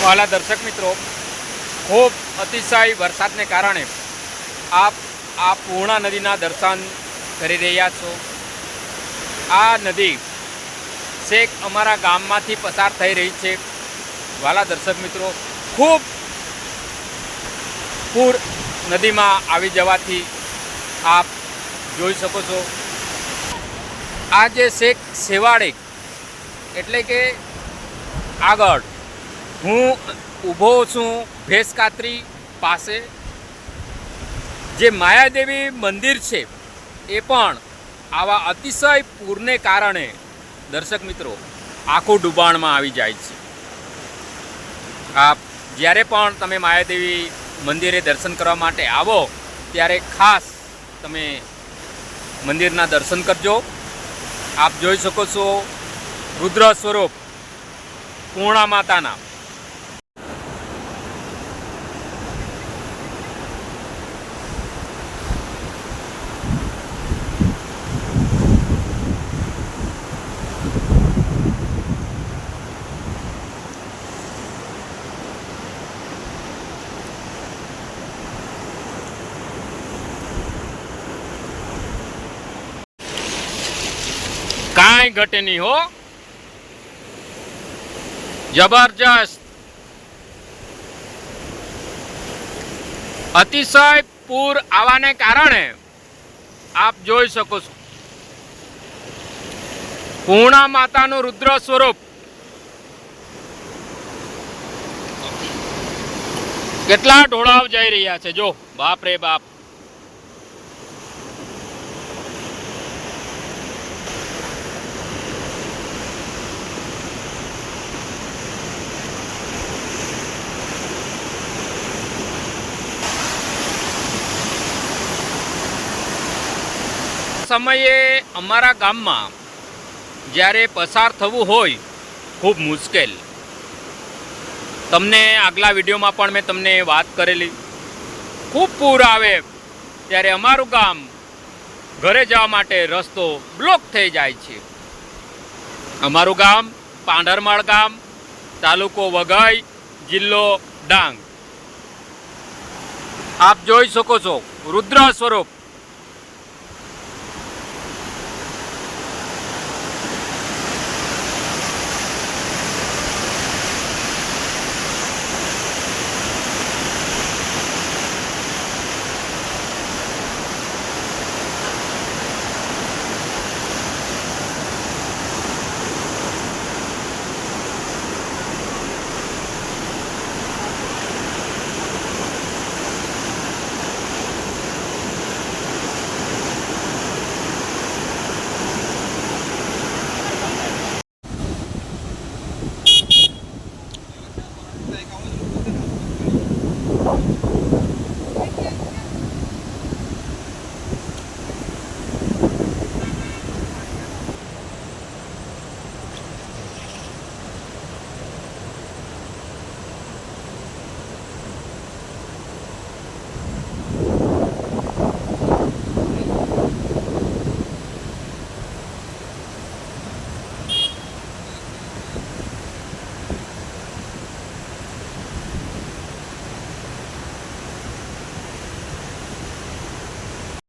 વહાલા દર્શક મિત્રો, ખૂબ અતિશય વરસાદને કારણે આપ આ પૂર્ણા નદીના દર્શન કરી રહ્યા છો. આ નદી શેખ અમારા ગામમાંથી પસાર થઈ રહી છે. વાલા દર્શક મિત્રો, ખૂબ પૂર નદીમાં આવી જવાથી આપ જોઈ શકો છો. આ જે શેખ સેવાડે એટલે કે આગળ હું ઊભો છું ભેંસકાત્રી પાસે. જે માયાદેવી મંદિર છે, એ પણ આવા અતિશય પૂરને કારણે, દર્શક મિત્રો, આખું ડૂબાણમાં આવી જાય છે. આપ જ્યારે પણ તમે માયાદેવી મંદિરે દર્શન કરવા માટે આવો, ત્યારે ખાસ તમે મંદિરના દર્શન કરજો. આપ જોઈ શકો છો, રુદ્ર સ્વરૂપ, પૂર્ણા માતાના કાંઈ ઘટે નહીં, હો. જબરજસ્ત. અતિશય પૂર આવવાને કારણે આપ જોઈ શકો છો. પૂર્ણા માતાનું રુદ્ર સ્વરૂપ. કેટલા ઢોળાવ જઈ રહ્યા છે, જો. બાપ રે બાપ. સમયે અમારા ગામમાં જ્યારે પસાર થવું હોય, ખૂબ મુશ્કેલ. તમને આગલા વિડીયોમાં પણ મેં તમને વાત કરેલી. ખૂબ પૂર આવે ત્યારે અમારું ગામ ઘરે જવા માટે રસ્તો બ્લોક થઈ જાય છે. અમારું ગામ પાંઢરમાળ ગામ, તાલુકો વઘઈ જિલ્લો ડાંગ. આપ જોઈ શકો છો, રુદ્ર સ્વરૂપ. you